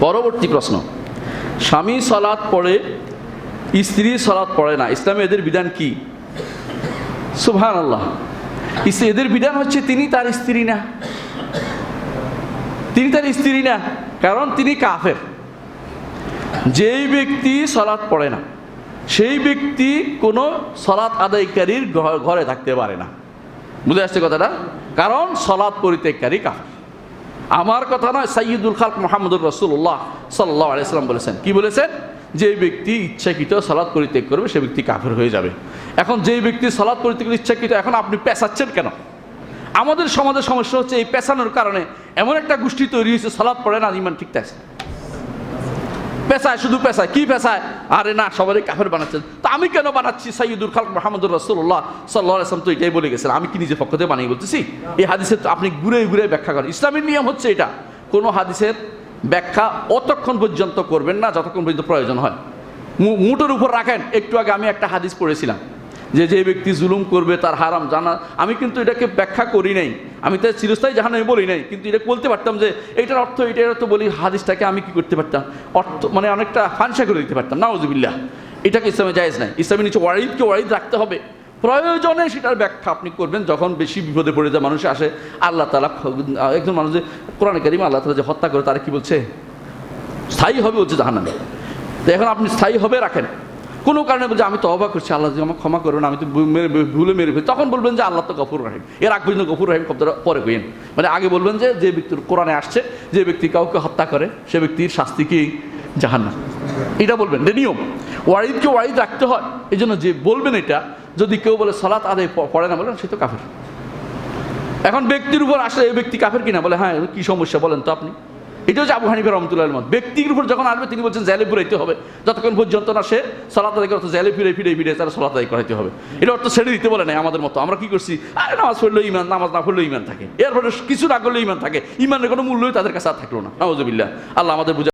পরবর্তী প্রশ্ন। স্বামী সলাৎ পড়ে, স্ত্রী সলাৎ পড়ে না। ইসলামে এদের বিধান কি? সুবহান আল্লাহ এদের বিধান হচ্ছে তিনি তার স্ত্রী না। তিনি তার স্ত্রী না, কারণ তিনি কাফের। যেই ব্যক্তি সলাৎ পড়ে না, সেই ব্যক্তি কোনো সলাৎ আদায়কারীর ঘরে থাকতে পারে না। বুঝে আসছে কথাটা? কারণ সলাৎ পরিত্যাগকারী কাফের। আমার কথা নয় সাইয়দুল খালক মোহাম্মদুর রসুল্লাহ সাল্লাহ আলাইসাল্লাম বলেছেন। কি বলেছেন? যে ব্যক্তি ইচ্ছাকৃত সালাদ পরিত্যাগ করবে, সে ব্যক্তি কাফের হয়ে যাবে। এখন যে ব্যক্তি সালাদ পরিত্যাগ ইচ্ছাকৃত, এখন আপনি পেঁচাচ্ছেন কেন? আমাদের সমাজের সমস্যা হচ্ছে এই পেছানোর কারণে এমন একটা গোষ্ঠী তৈরি হয়েছে সালাদ পড়ে না, ইমান ঠিক আছে পেশায়, শুধু পেশায়। কি পেশায়? আরে না, সবারই কাফের বানাচ্ছেন। তো আমি কেন বানাচ্ছি? সাইদুল খালক মোহাম্মদুর রসুল্লাহ সাল্লাহ আসলাম তো এটাই বলে গেছেন। আমি কি নিজে পক্ষ থেকে বানিয়ে বলতেছি? এই হাদিসের আপনি ঘুরে ঘুরে ব্যাখ্যা করেন। ইসলামের নিয়ম হচ্ছে এটা। কোনো হাদিসের ব্যাখ্যা অতক্ষণ পর্যন্ত করবেন না, যতক্ষণ পর্যন্ত প্রয়োজন হয়। মু- মুঠোর উপর রাখেন। একটু আগে আমি একটা হাদিস পড়েছিলাম। যে যে ব্যক্তি জুলুম করবে তার হারাম জানা, আমি কিন্তু এটাকে ব্যাখ্যা করি নাই। আমি তো চিরস্থায়ী জাহান আমি বলি নাই, কিন্তু এটা বলতে পারতাম যে এটার অর্থ এটার অর্থ বলি হাদিসটাকে আমি কি করতে পারতাম? অর্থ মানে অনেকটা ফানসা করে দিতে পারতাম, নাউজুবিল্লাহ। এটাকে ইসলামে জায়েজ নাই। ইসলামে নিচে ওয়ারিদকে ওয়ারিদ রাখতে হবে। প্রয়োজনে সেটার ব্যাখ্যা আপনি করবেন, যখন বেশি বিপদে পড়ে যায়, মানুষ আসে, আল্লাহ তালা একজন মানুষ যে কোরআন কারিম আল্লাহ তালা যে হত্যা করে, তারা কি বলছে? স্থায়ী হবে বলছে জাহান্নামে। এখন আপনি স্থায়ী হবে রাখেন। কোনো কারণে বলছে, আমি তো অবাক করছি, আল্লাহ যদি আমাকে ক্ষমা করবেন আমি তো মেরে- ভুলে মেরে ফেলি। তখন বলবেন যে, আল্লাহ তো গফুর রাহিম। এর আগ পর্যন্ত গফুর রাহিম শব্দটা পরে কইন মানে আগে বলবেন যে যে ব্যক্তির কোরআনে আসছে, যে ব্যক্তি কাউকে হত্যা করে, সে ব্যক্তির শাস্তি কি জাহান্নাম। এটা বলবেন, এটা নিয়ম। ওয়ারিদকে ওয়ারিদ রাখতে হয় এই জন্য যে বলবেন এটা, যদি কেউ বলে সালাত আদায় পড়ে না বলেন, সে তো কাফের। এখন ব্যক্তির উপর আসলে এই ব্যক্তি কাফের কিনা? বলে হ্যাঁ কি সমস্যা বলেন তো আপনি? এটা হচ্ছে আবু হানিফের রহমতুল্লাহ মত ব্যক্তির উপর যখন আসবে, তিনি বলছেন জ্যালে ফিরাইতে হবে। যতক্ষণ পর্যন্ত না সে সলাত আদায় করতে জেলে ফিরে ফিরে ফিরে, তারা সলাত করাইতে হবে। এটা অর্থ ছেড়ে দিতে বলে নাই আমাদের মতো। আমরা কি করছি? আরে, নামাজ পড়লেও ইমান নামাজ না পড়লেও ইমান থাকে। এরপরে কিছু না করলেও ইমান থাকে। ইমানের কোনো মূল্যই তাদের কাছে আর থাকল না। নওয়াজবিল্লা আল্লাহ আমাদের বুঝা